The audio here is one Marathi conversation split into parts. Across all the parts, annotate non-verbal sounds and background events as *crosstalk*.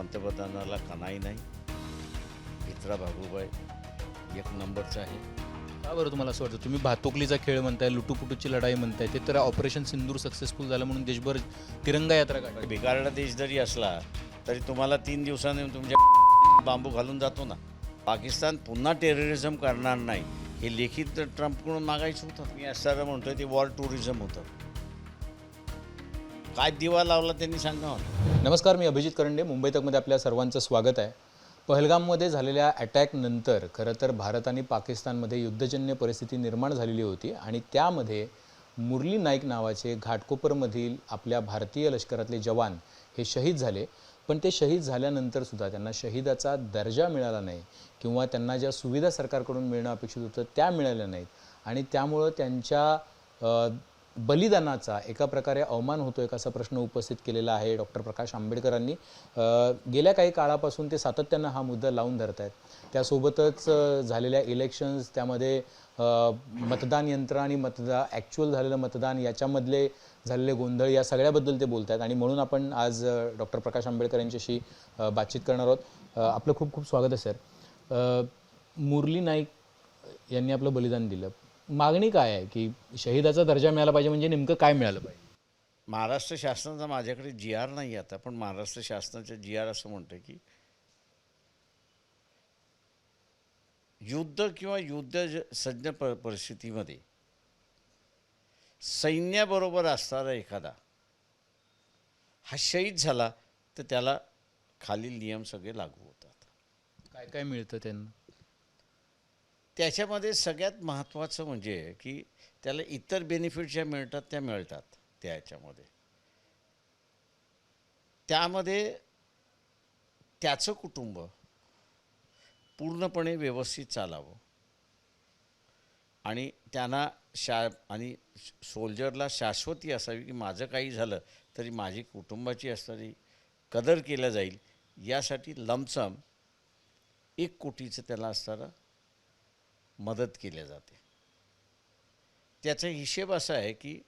पंतप्रधानाला कनाई नाही. भित्रा भागूबाई एक नंबरचा आहे. का बरं तुम्हाला असं वाटतं? तुम्ही भातुकलीचा खेळ म्हणताय लुटूपुटूची लढाई म्हणताय ते तर ऑपरेशन सिंदूर सक्सेसफुल झालं म्हणून देशभर तिरंगा यात्रा काढली. बिघाडला देश जरी असला तरी तुम्हाला तीन दिवसांनी तुमच्या बांबू घालून जातो ना. पाकिस्तान पुन्हा टेररिझम करणार नाही. हे लेखित ट्रम्पकडून मागायचं होतं. मी असताना म्हणतोय ते वॉर टुरिझम होतं. काय दिवा लावला त्यांनी सांगा हो. नमस्कार मी अभिजित करंडे. मुंबई तकमध्ये आपल्या सर्वांचं स्वागत आहे. पहलगाममध्ये झालेल्या अटॅकनंतर खरं तर भारत आणि पाकिस्तानमध्ये युद्धजन्य परिस्थिती निर्माण झालेली होती आणि त्यामध्ये मुरली नाईक नावाचे घाटकोपरमधील आपल्या भारतीय लष्करातले जवान हे शहीद झाले. पण ते शहीद झाल्यानंतर सुद्धा त्यांना शहीदाचा दर्जा मिळाला नाही किंवा त्यांना ज्या सुविधा सरकारकडून मिळणं अपेक्षित होतं त्या मिळाल्या नाहीत. आणि त्यामुळं त्यांच्या बलिदानाचा एका प्रकारे अवमान होतोय का असा प्रश्न उपस्थित केलेला आहे डॉक्टर प्रकाश आंबेडकरांनी. गेल्या काही काळापासून ते सातत्यानं हा मुद्दा लावून धरत आहेत त्यासोबतच झालेल्या इलेक्शन्स त्यामध्ये मतदान यंत्र आणि मतदा ॲक्च्युअल झालेलं मतदान याच्यामधले झालेले गोंधळ या सगळ्याबद्दल ते बोलत आहेत आणि म्हणून आपण आज डॉक्टर प्रकाश आंबेडकर यांच्याशी बातचीत करणार आहोत. आपलं खूप खूप स्वागत आहे सर. मुरली नाईक यांनी आपलं बलिदान दिलं. मागणी काय आहे की शहीदाचा दर्जा मिळाला पाहिजे म्हणजे नेमकं काय मिळालं पाहिजे? महाराष्ट्र शासनाचा माझ्याकडे जी आर नाही आता पण महाराष्ट्र शासनाच्या जी आर असं म्हणतं की युद्ध किंवा युद्ध सज्ज प परिस्थितीमध्ये सैन्याबरोबर असणारा एखादा हा शहीद झाला तर त्याला खालील नियम सगळे लागू होतात. काय काय मिळतं त्यांना? त्याच्यामध्ये सगळ्यात महत्त्वाचं म्हणजे की त्याला इतर बेनिफिट ज्या मिळतात त्या मिळतात त्या याच्यामध्ये. त्यामध्ये त्याचं कुटुंब पूर्णपणे व्यवस्थित चालावं. आणि त्यांना शा आणि सोल्जरला शाश्वती असावी की माझं काही झालं तरी माझी कुटुंबाची असणारी कदर केल्या जाईल यासाठी लमसम एक कोटीचं त्याला असणारं मदत केली जाते. त्याचा हिशेब असा आहे की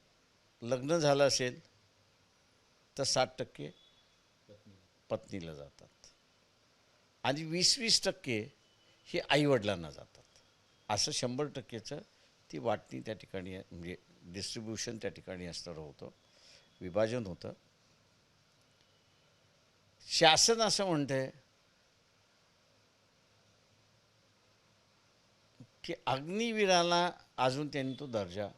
लग्न झालं असेल तर साठ टक्के पत्नीला जातात. आणि वीस वीस टक्के हे आईवडिलांना जातात. असं शंभर टक्केचं ती वाटणी त्या ठिकाणी म्हणजे डिस्ट्रीब्युशन त्या ठिकाणी असणारं होतं विभाजन होतं. शासन असं म्हणतंय की अग्निवीराला अजून त्यांनी तो दर्जा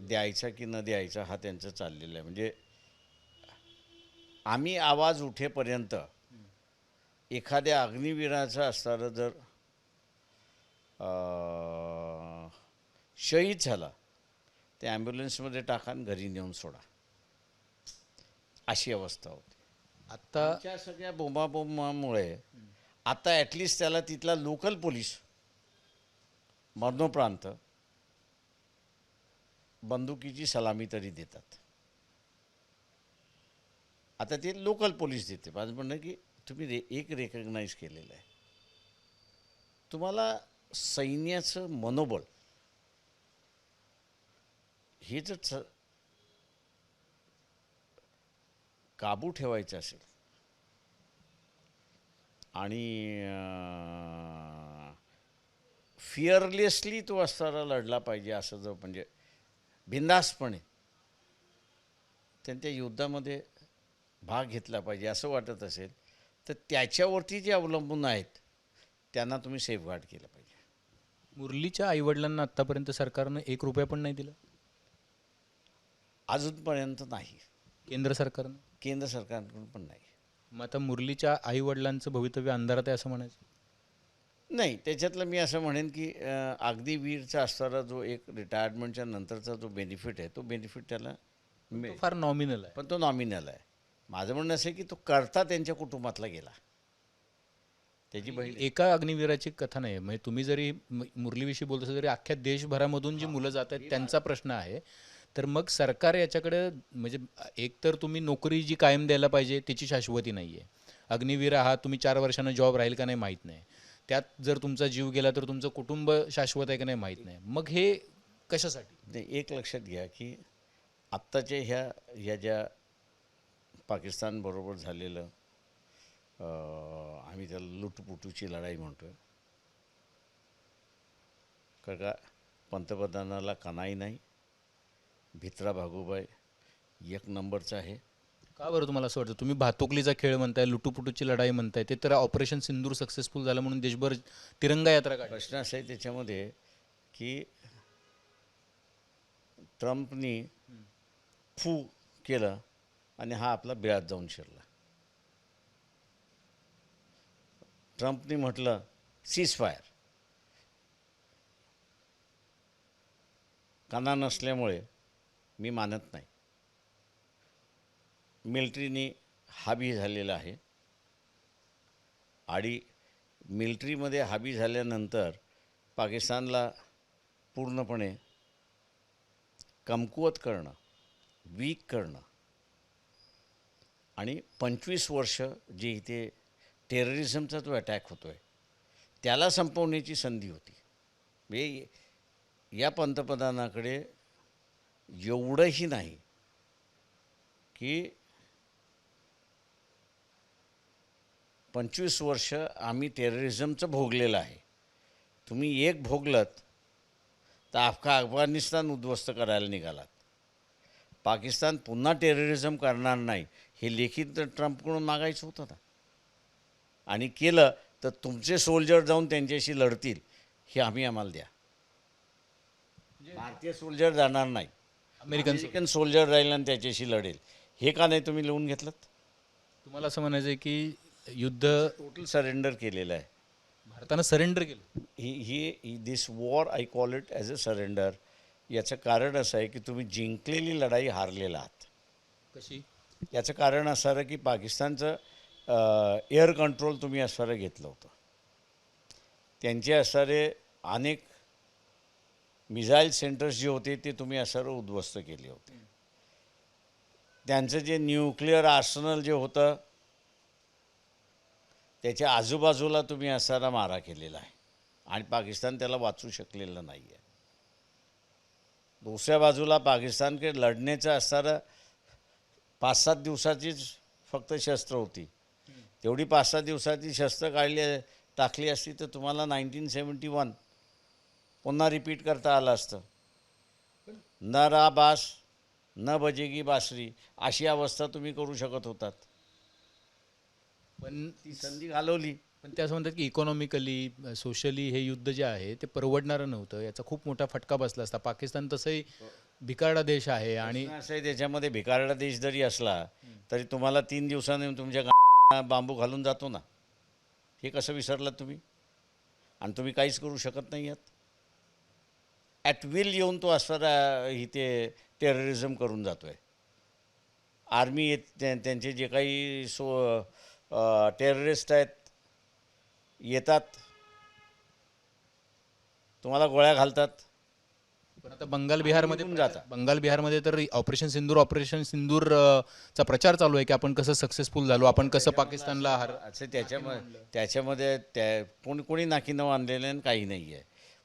द्यायचा की न द्यायचा हा त्यांचं चाललेलं आहे. म्हणजे आम्ही आवाज उठेपर्यंत एखाद्या अग्निवीराचं असणारं जर अं, शहीद झाला ते ॲम्ब्युलन्समध्ये टाका घरी नेऊन सोडा. अशी अवस्था होती. आत्ता सगळ्या बोंबाबोंबामुळे आता ॲटलिस्ट त्याला तिथला लोकल पोलीस मरणोप्रांत बंदुकीची सलामी तरी देतात. आता ते लोकल पोलीस देते. माझं म्हणणं की तुम्ही रे एक रेकग्नाईज केलेलं आहे. तुम्हाला सैन्याचं मनोबळ हे जर काबू ठेवायचं असेल आणि फिअरलेसली तो असताना लढला पाहिजे असं जर म्हणजे बिंदासपणे त्यांनी त्या युद्धामध्ये भाग घेतला पाहिजे असं वाटत असेल तर त्याच्यावरती जे अवलंबून आहेत त्यांना तुम्ही सेफगार्ड केलं पाहिजे. मुरलीच्या आईवडिलांना आत्तापर्यंत सरकारनं एक रुपया पण नाही दिला? अजूनपर्यंत नाही. केंद्र सरकारनं? केंद्र सरकारकडून पण नाही. मग आता मुरलीच्या आईवडिलांचं भवितव्य अंधारात आहे असं म्हणायचं? नाही त्याच्यातलं मी असं म्हणेन की अं, अगदी वीरचा असणारा जो एक रिटायरमेंटच्या नंतरचा जो बेनिफिट आहे तो बेनिफिट त्याला तो फार नॉमिनल आहे. पण तो नॉमिनल आहे. माझं म्हणणं असं आहे की तो करता त्यांच्या कुटुंबातला गेला. त्याची बहीण एका अग्निवीराची कथा नाही. म्हणजे तुम्ही जरी म- मुरलीविषयी बोलत असाल तरी अख्ख्या देशभरामधून जी मुलं जात आहेत त्यांचा प्रश्न आहे. तर मग सरकार याच्याकडे म्हणजे एक तर तुम्ही नोकरी जी कायम द्यायला पाहिजे त्याची शाश्वती नाही आहे अग्निवीर आहात तुम्ही चार वर्षानं जॉब राहील का नाही माहीत नाही. त्यात जर तुमचा जीव गेला तर तुमचं कुटुंब शाश्वत आहे का नाही माहीत नाही. मग हे कशासाठी? एक लक्षात घ्या की आत्ताच्या ह्या ह्या ज्या पाकिस्तानबरोबर झालेलं आम्ही त्याला लुटपुटूची लढाई म्हणतो आहे का पंतप्रधानाला कनाई नाही. भित्रा भागूबाई एक नंबरचा आहे. का बरं तुम्हाला असं वाटतं? तुम्ही भातुकलीचा खेळ म्हणताय लुटूपुटूची लढाई म्हणताय ते तर ऑपरेशन सिंदूर सक्सेसफुल झालं म्हणून देशभर तिरंगा यात्रा काढली. प्रश्न असा आहे त्याच्यामध्ये की ट्रम्पनी फू केलं आणि हा आपला बिळात जाऊन शिरला. ट्रम्पनी म्हटलं सीज फायर काना नसल्यामुळे मी मानत नाही. मिलिटरीनी हाबी झालेला आहे. आणि मिल्ट्रीमध्ये हाबी झाल्यानंतर पाकिस्तानला पूर्णपणे कमकुवत करणं वीक करणं आणि पंचवीस वर्ष जे इथे टेररिझमचा जो अटॅक होतो आहे त्याला संपवण्याची संधी होती. म्हणजे या पंतप्रधानाकडे एवढंही नाही की पंचवीस वर्ष आम्ही टेररिझमचं भोगलेलं आहे. तुम्ही एक भोगलत तर अफगा अफगाणिस्तान उद्ध्वस्त करायला निघालात. पाकिस्तान पुन्हा टेररिझम करणार नाही हे लेखित तर ट्रम्पकडून मागायचं होतं ना. आणि केलं तर तुमचे सोल्जर जाऊन त्यांच्याशी लढतील हे आम्ही आम्हाला द्या. भारतीय सोल्जर जाणार नाही. अमेरिकन अमेरिकन सोल्जर राहील आणि त्याच्याशी लढेल. हे का नाही तुम्ही लिहून घेतलं तुम्हाला असं म्हणायचं आहे की युद्ध टोटल सरेंडर केलेलं आहे. भारतानं सरेंडर केलं. ही ही this war I call it as a surrender याचं कारण असं आहे की तुम्ही जिंकलेली लढाई हारलेला आहात. कशी? याचं कारण असणारं की पाकिस्तानचं एअर कंट्रोल तुम्ही असणारं घेतलं होतं. त्यांचे असणारे अनेक मिसाईल सेंटर्स जे होते ते तुम्ही असणारं उद्ध्वस्त केले होते. त्यांचं जे न्यूक्लिअर आर्सनल जे होतं त्याच्या आजूबाजूला तुम्ही असणारा मारा केलेला आहे. आणि पाकिस्तान त्याला वाचू शकलेलं नाही आहे दुसऱ्या बाजूला पाकिस्तानकडे लढण्याचं असणारं पाच सात दिवसाचीच फक्त शस्त्र होती. तेवढी पाच सात दिवसाची शस्त्र काढली टाकली असती तर तुम्हाला नाईन्टीन सेवन्टी वन पुन्हा रिपीट करता आलं असतं. न रा बास न बजेगी बासरी अशी अवस्था तुम्ही करू शकत होतात. पण ती संधी घालवली. पण ते असं म्हणतात की इकॉनॉमिकली सोशली हे युद्ध जे आहे ते परवडणारं नव्हतं. याचा खूप मोठा फटका बसला असता. पाकिस्तान तसंही भिकारडा देश आहे आणि प्रश्न असं आहे त्याच्यामध्ये भिकारडा देश जरी असला तरी तुम्हाला तीन दिवसांनी तुमच्या गा बांबू घालून जातो ना. हे कसं विसरलात तुम्ही? आणि तुम्ही काहीच करू शकत नाही आहात ॲट विल येऊन तो असणारा इथे टेररिझम करून जातो आहे आर्मी त्यांचे जे काही सो टेररिस्ट आहेत येतात. तुम्हाला गोळ्या घालतात. पण आता बंगाल बिहारमध्ये निघून जाता. बंगाल बिहारमध्ये तर ऑपरेशन सिंदूर ऑपरेशन सिंदूर चा प्रचार चालू आहे की आपण कसं सक्सेसफुल झालो आपण कसं पाकिस्तानला हार असं त्याच्यामध्ये त्याच्यामध्ये त्या कोणी कोणी नाकीनव आणलेलं आणि काही नाही आहे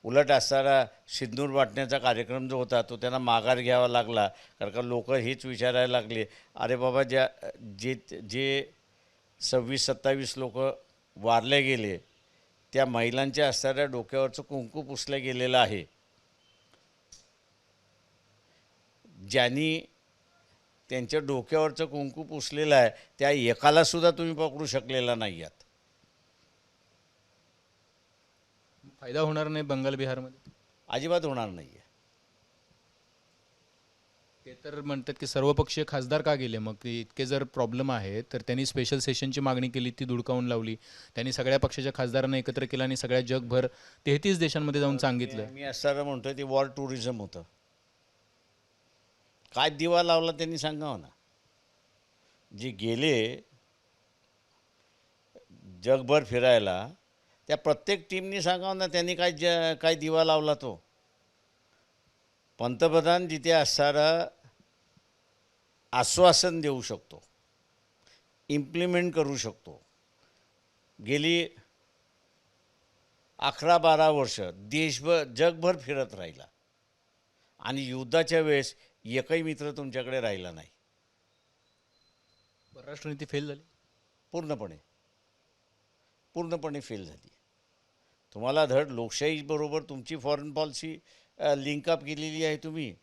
उलट असणारा सिंदूर वाटण्याचा कार्यक्रम जो होता तो त्यांना माघार घ्यावा लागला. कारण का लोक हेच विचारायला लागले अरे बाबा ज्या जे जे सव्वीस सत्तावीस लोक वारले गेले त्या महिलांच्या असणाऱ्या डोक्यावरचं कुंकू पुसलं गेलेलं आहे. ज्यांनी त्यांच्या डोक्यावरचं कुंकू पुसलेलं आहे त्या एकालासुद्धा तुम्ही पकडू शकलेला नाही आहात. फायदा होणार नाही बंगाल बिहारमध्ये? अजिबात होणार नाही आहे ते तर म्हणतात की सर्वपक्षीय खासदार का गेले? मग की इतके जर प्रॉब्लेम आहे तर त्यांनी स्पेशल सेशनची मागणी केली ती दुडकावून लावली. त्यांनी सगळ्या पक्षाच्या खासदारांना एकत्र केलं आणि सगळ्या जगभर तेहतीस देशांमध्ये जाऊन सांगितलं. मी असताना म्हणतोय ते वॉर टुरिझम होतं. काय दिवा लावला त्यांनी सांगावं ना. जे गेले जगभर फिरायला त्या प्रत्येक टीमनी सांगावं ना त्यांनी काय ज काय दिवा लावला तो. पंतप्रधान जिथे असणारा आश्वासन देऊ शकतो इम्प्लिमेंट करू शकतो. गेली अकरा बारा वर्ष देशभर जगभर फिरत राहिला. आणि युद्धाच्या वेळेस एकही मित्र तुमच्याकडे राहिला नाही. परराष्ट्र नीती फेल झाली? पूर्णपणे. पूर्णपणे फेल झाली. तुम्हाला धड लोकशाहीबरोबर तुमची फॉरेन पॉलिसी लिंकअप केलेली आहे तुम्ही.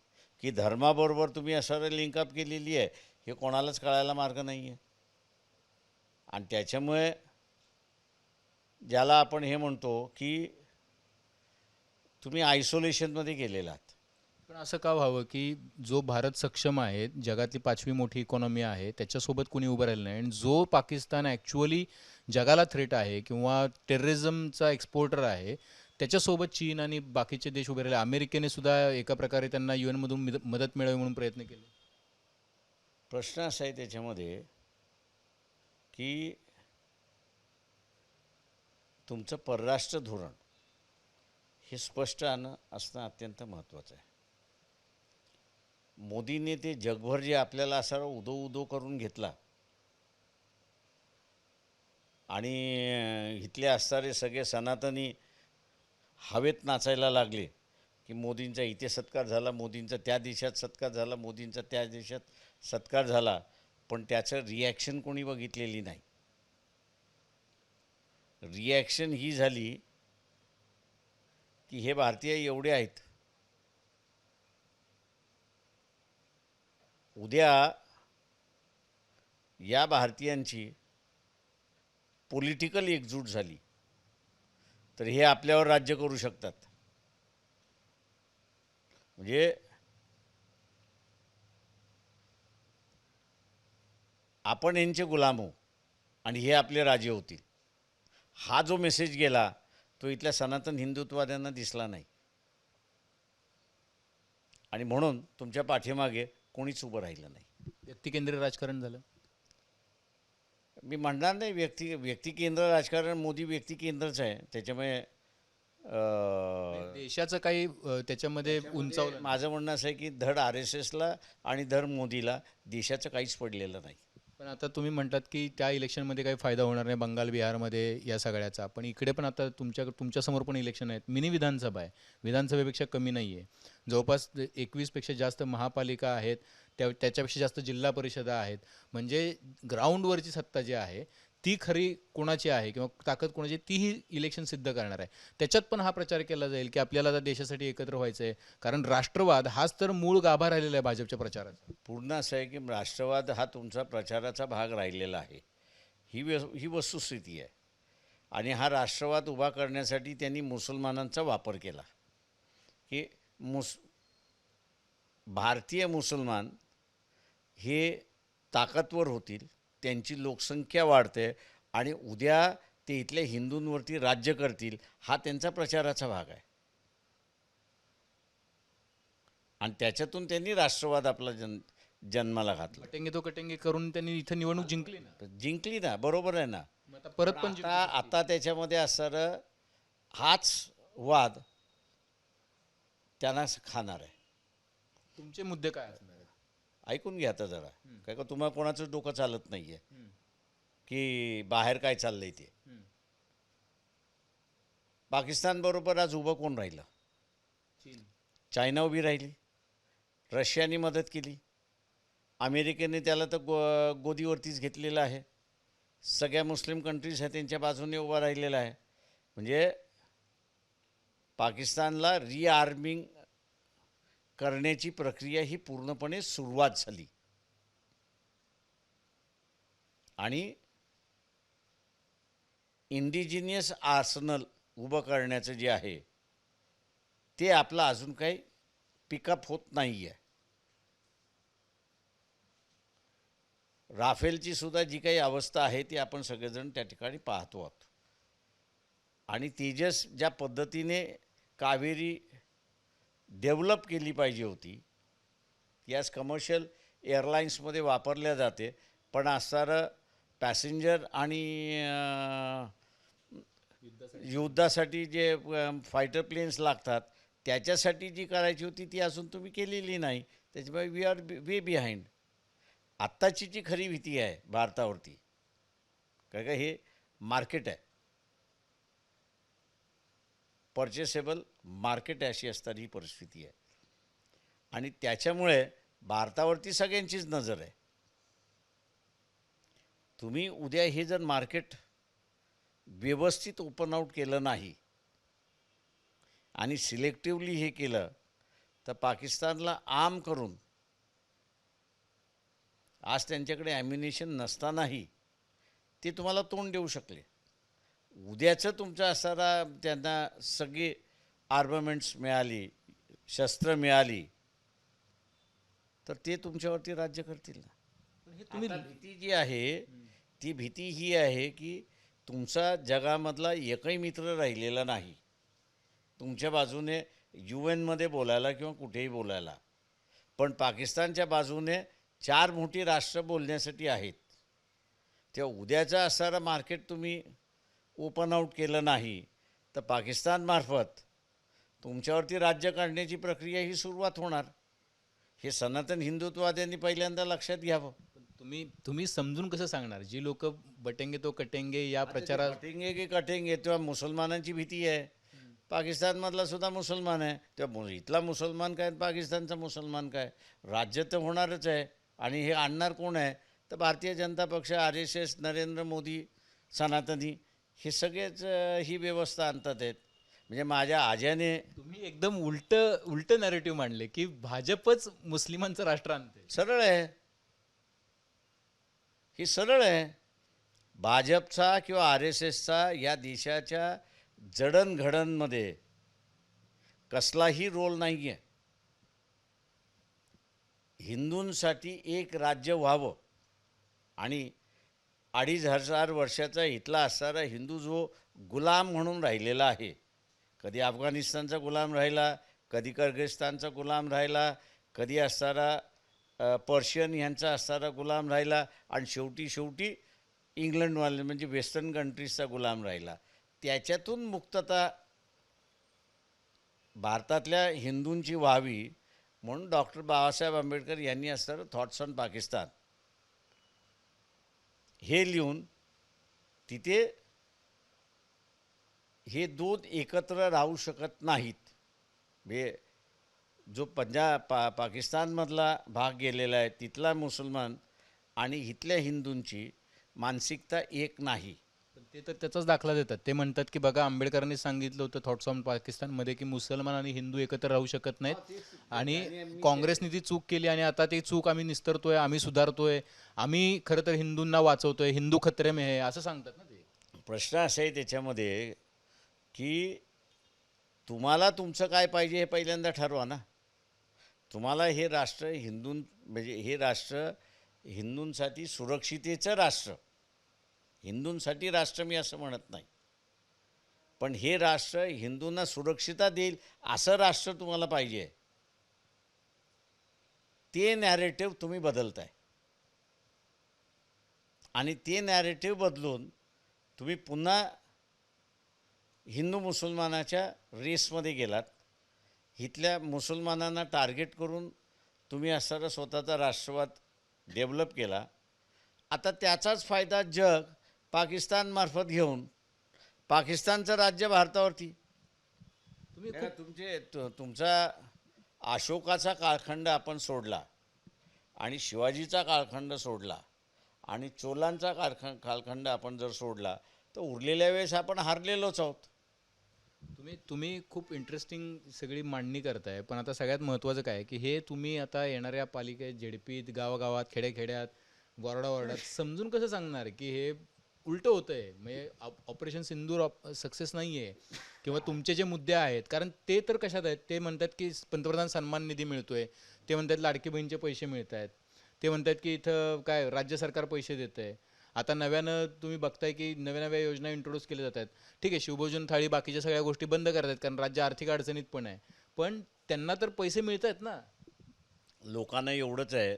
की धर्माबरोबर तुम्ही असं लिंकअप केलेली आहे हे कोणालाच कळायला मार्ग नाही आहे आणि त्याच्यामुळे ज्याला आपण हे म्हणतो की तुम्ही आयसोलेशनमध्ये गेलेलात. पण असं का व्हावं की जो भारत सक्षम आहे जगातली पाचवी मोठी इकॉनॉमी आहे त्याच्यासोबत कुणी उभं राहिलं नाही. आणि जो पाकिस्तान ॲक्च्युअली जगाला थ्रेट आहे किंवा टेररिझमचा एक्सपोर्टर आहे त्याच्यासोबत चीन आणि बाकीचे देश उभे राहिले. अमेरिकेने सुद्धा एका प्रकारे त्यांना यू एनमधून मदत मिळावी म्हणून प्रयत्न केले. प्रश्न असा आहे त्याच्यामध्ये की तुमचं परराष्ट्र धोरण हे स्पष्ट आणणं असणं अत्यंत महत्त्वाचं आहे. मोदीने ते जगभर जे आपल्याला असा उदो उदो करून घेतला. आणि इथले असणारे सगळे सनातनी हवेत नाचायला लागले की मोदींचा इथे सत्कार झाला मोदींचा त्या देशात सत्कार झाला मोदींचा त्या देशात सत्कार झाला पण त्याचं रिॲक्शन कोणी बघितलेली नाही. रिॲक्शन ही झाली की हे भारतीय एवढे आहेत उद्या या भारतीयांची पॉलिटिकल एकजूट झाली. तर हे आपल्यावर राज्य करू शकतात. म्हणजे आपण यांचे गुलाम हो आणि हे आपले राजे होतील. हा जो मेसेज गेला तो इथल्या सनातन हिंदुत्ववाद्यांना दिसला नाही. आणि म्हणून तुमच्या पाठीमागे कोणीच उभं राहिलं नाही. व्यक्तिकेंद्रीय राजकारण झालं? मी म्हणणार नाही व्यक्ती व्यक्तिकेंद्र राजकारण मोदी व्यक्तिकेंद्रच आहे. त्याच्यामुळे अं, देशाचं काही अ, त्याच्यामध्ये उंचावलं माझं म्हणणं असं आहे की धड आर एस एसला आणि धड मोदीला देशाचं काहीच पडलेलं नाही. पण आता तुम्ही म्हणतात की त्या इलेक्शनमध्ये काही फायदा होणार नाही बंगाल बिहारमध्ये या सगळ्याचा. पण इकडे पण आता तुमच्या तुमच्यासमोर पण इलेक्शन आहेत. मिनी विधानसभा आहे. विधानसभेपेक्षा कमी नाही आहे जवळपास एकवीसपेक्षा जास्त महापालिका आहेत त्या त्याच्यापेक्षा जास्त जिल्हा परिषदा आहेत. म्हणजे ग्राउंडवरची सत्ता जी आहे ती खरी कोणाची आहे किंवा ताकद कोणाची तीही इलेक्शन सिद्ध करणार आहे. त्याच्यात पण हा प्रचार केला जाईल की आपल्याला आता देशासाठी एकत्र व्हायचं आहे कारण राष्ट्रवाद हाच तर मूळ गाभा राहिलेला आहे भाजपच्या प्रचाराचा. पूर्ण असं आहे की राष्ट्रवाद हा तुमचा प्रचाराचा भाग राहिलेला आहे. ही व्य ही वस्तुस्थिती आहे. आणि हा राष्ट्रवाद उभा करण्यासाठी त्यांनी मुसलमानांचा वापर केला. की मुस भारतीय मुसलमान हे ताकदवर होतील त्यांची लोकसंख्या वाढते आणि उद्या ते इथल्या हिंदूंवरती राज्य करतील हा त्यांचा प्रचाराचा भाग आहे. आणि त्याच्यातून त्यांनी राष्ट्रवाद आपला जन जन्माला घातला. कटेंगे तो कटेंगे करून त्यांनी इथं निवडणूक जिंकली ना? जिंकली ना बरोबर आहे ना. परत पण आता त्याच्यामध्ये असणारं हाच वाद त्यांना खाणार आहे. तुमचे मुद्दे काय असणार? आहेत ऐकून घ्या आता जरा. काय का तुम्हाला कोणाचं डोकं चालत नाही आहे की बाहेर काय चाललंय ते. हम्म. पाकिस्तानबरोबर आज उभं कोण राहिलं? चीन. चायना उभी राहिली. रशियाने मदत केली. अमेरिकेने त्याला तर गो गोदीवरतीच घेतलेलं आहे. सगळ्या मुस्लिम कंट्रीज आहेत त्यांच्या बाजूने उभा राहिलेला आहे. म्हणजे पाकिस्तानला रिआर्मिंग करण्याची प्रक्रिया ही पूर्णपणे सुरुवात झाली. आणि इंडिजिनियस आर्सनल उभं करण्याचं जे आहे ते आपलं अजून काही पिकअप होत नाही आहे राफेलची सुद्धा जी काही अवस्था आहे ती आपण सगळेजण त्या ठिकाणी पाहतो आहोत. आणि तेजस ज्या पद्धतीने कावेरी डेव्हलप केली पाहिजे होती. यास कमर्शियल एअरलाईन्समध्ये वापरल्या जाते. पण असणारं पॅसेंजर आणि युद्धासाठी जे फायटर प्लेन्स लागतात त्याच्यासाठी जी करायची होती ती अजून तुम्ही केलेली नाही. त्याच्यामुळे वी आर वे बिहाइंड आत्ताची जी खरी भीती आहे भारतावरती कारण का हे मार्केट आहे. परचेसेबल मार्केट अशी असतात ही परिस्थिती आहे. आणि त्याच्यामुळे भारतावरती सगळ्यांचीच नजर आहे. तुम्ही उद्या हे जर मार्केट व्यवस्थित ओपन आऊट केलं नाही आणि सिलेक्टिव्हली हे केलं तर पाकिस्तानला आम करून आज त्यांच्याकडे ॲम्युनेशन नसतानाही ते तुम्हाला तोंड देऊ शकले. उद्याचं तुमचं असणारा त्यांना सगळी आर्ममेंट्स मिळाली शस्त्र मिळाली तर ते तुमच्यावरती राज्य करतील ना. तुम्ही भीती जी आहे ती भीती ही आहे की तुमचा जगामधला एकही मित्र राहिलेला नाही. तुमच्या बाजूने यू एनमध्ये बोलायला किंवा कुठेही बोलायला. पण पाकिस्तानच्या बाजूने चार मोठी राष्ट्र बोलण्यासाठी आहेत. तेव्हा उद्याचं असणारं मार्केट तुम्ही ओपन आऊट केलं नाही तर पाकिस्तानमार्फत तुमच्यावरती राज्य काढण्याची प्रक्रिया ही सुरुवात होणार. हे सनातन हिंदुत्ववाद्यांनी पहिल्यांदा लक्षात घ्यावं. तुम्ही तुम्ही समजून कसं सांगणार? जी लोक बटेंगे तो कटेंगे या प्रचारात कटेंगे की कटेंगे तेव्हा मुसलमानांची भीती आहे. पाकिस्तानमधला सुद्धा मुसलमान आहे. तेव्हा इथला मुसलमान काय पाकिस्तानचा मुसलमान काय? राज्य तर होणारच आहे. आणि हे आणणार कोण आहे? तर Bharatiya Janata Paksha R S S Narendra Modi सनातनी हे सगळेच ही व्यवस्था आणतात आहेत. म्हणजे माझ्या आज्याने तुम्ही एकदम उलट उलट नॅरेटिव्ह मांडले की भाजपच मुस्लिमांचं राष्ट्र आणते सरळ आहे. ही सरळ आहे. भाजपचा किंवा आर एस एसचा या देशाच्या जडणघडणमध्ये कसलाही रोल नाही आहे हिंदूंसाठी एक राज्य व्हावं आणि अडीच हजार वर्षाचा इथला असणारा हिंदू जो गुलाम म्हणून राहिलेला आहे कधी अफगाणिस्तानचा गुलाम राहिला कधी कर्गिस्तानचा गुलाम राहिला कधी असणारा पर्शियन ह्यांचा असणारा गुलाम राहिला आणि शेवटी शेवटी इंग्लंडवाले म्हणजे वेस्टर्न कंट्रीजचा गुलाम राहिला. त्याच्यातून मुक्तता भारतातल्या हिंदूंची व्हावी म्हणून डॉक्टर बाबासाहेब आंबेडकर यांनी असणारं थॉट्स ऑन पाकिस्तान. हे लिहून तिथे हे दोन एकत्र राहू शकत नाहीत. म्हणजे जो पंजाब पा पाकिस्तानमधला भाग गेलेला आहे तिथला मुसलमान आणि इथल्या हिंदूंची मानसिकता एक नाही. पण ते तर त्याचाच दाखला देतात. ते म्हणतात की बघा आंबेडकरांनी सांगितलं होतं थॉट्स ऑन पाकिस्तानमध्ये की मुसलमान आणि हिंदू एकत्र राहू शकत नाहीत. आणि काँग्रेसने ती चूक केली आणि आता ती चूक आम्ही निस्तरतोय आम्ही सुधारतोय आम्ही खरं तर हिंदूंना वाचवतोय हिंदू खतरे में है असं सांगतात ना ते. प्रश्न असा आहे त्याच्यामध्ये की तुम्हाला तुमचं काय पाहिजे हे पहिल्यांदा ठरवा ना. तुम्हाला हे राष्ट्र हिंदू म्हणजे हे राष्ट्र हिंदूंसाठी सुरक्षितेचं राष्ट्र. हिंदूंसाठी राष्ट्र मी असं म्हणत नाही. पण हे राष्ट्र हिंदूंना सुरक्षिता देईल असं राष्ट्र तुम्हाला पाहिजे. ते नॅरेटिव्ह तुम्ही बदलताय. आणि ते नॅरेटिव्ह बदलून तुम्ही पुन्हा हिंदू मुसलमानाच्या रेसमध्ये गेलात. इथल्या मुसलमानांना टार्गेट करून तुम्ही असणारा स्वतःचा राष्ट्रवाद डेव्हलप केला. आता त्याचाच फायदा जग पाकिस्तानमार्फत घेऊन पाकिस्तानचं राज्य भारतावरती. तुम्ही तुमचे तुमचा अशोकाचा कालखंड आपण सोडला आणि शिवाजीचा कालखंड सोडला आणि चोलांचा कालख कालखंड आपण जर सोडला तर उरलेल्या वेळेस आपण हारलेलोच आहोत. तुम्ही तुम्ही खूप इंटरेस्टिंग सगळी मांडणी करताय पण आता सगळ्यात महत्त्वाचं काय आहे की हे तुम्ही आता येणाऱ्या पालिकेत झेडपीत गावागावात खेड्याखेड्यात वॉर्डा वॉर्डात समजून कसं सांगणार की हे उलटं होतं आहे म्हणजे ऑपरेशन सिंदूर सक्सेस नाही आहे किंवा तुमचे जे मुद्दे आहेत कारण ते तर कशात आहेत? ते म्हणतात की पंतप्रधान सन्मान निधी मिळतोय. ते म्हणतात लाडकी बहीणचे पैसे मिळत आहेत ते म्हणतात की इथं काय राज्य सरकार पैसे देत आहे आता नव्यानं तुम्ही बघताय की नव्या नव्या योजना इंट्रोड्यूस केल्या जात आहेत. ठीक आहे शिवभोजन थाळी बाकीच्या सगळ्या गोष्टी बंद करत आहेत कारण राज्य आर्थिक अडचणीत पण आहे. पण त्यांना तर पैसे मिळत आहेत ना? लोकांना एवढंच आहे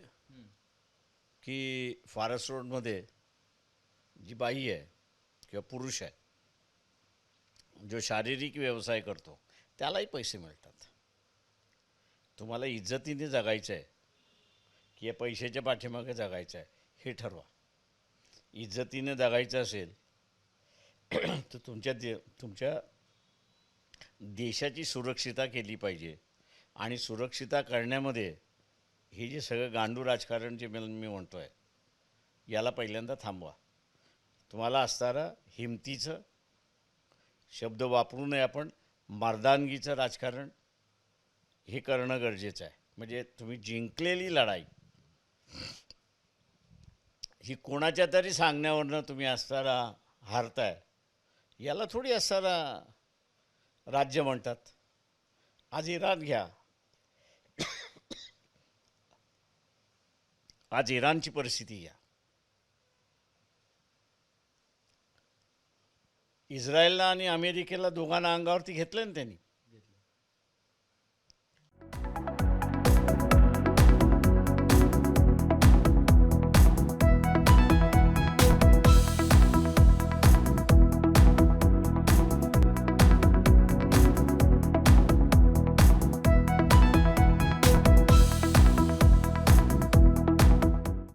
की फारस रोडमध्ये जी बाई आहे किंवा पुरुष आहे जो शारीरिक व्यवसाय करतो त्यालाही पैसे मिळतात. तुम्हाला इज्जतीने जगायचं आहे की या पैशाच्या पाठीमागे जगायचं आहे हे ठरवा. इज्जतीने जगायचं असेल *clears throat* तर तुमच्या दे तुमच्या देशाची सुरक्षिता केली पाहिजे. आणि सुरक्षिता करण्यामध्ये हे जे सगळं गांडू राजकारण जे मला मी म्हणतो आहे याला पहिल्यांदा थांबवा. तुम्हाला असणारा हिमतीचं शब्द वापरू नये आपण मर्दानगीचं राजकारण हे करणं गरजेचं आहे. म्हणजे तुम्ही जिंकलेली लढाई ही कोणाच्या तरी सांगण्यावरनं तुम्ही असताना हारताय याला थोडी असताना राज्य म्हणतात. आज इराण घ्या. आज इराणची परिस्थिती घ्या इस्रायलला आणि अमेरिकेला दोघांना अंगावरती घेतलं ना त्यांनी.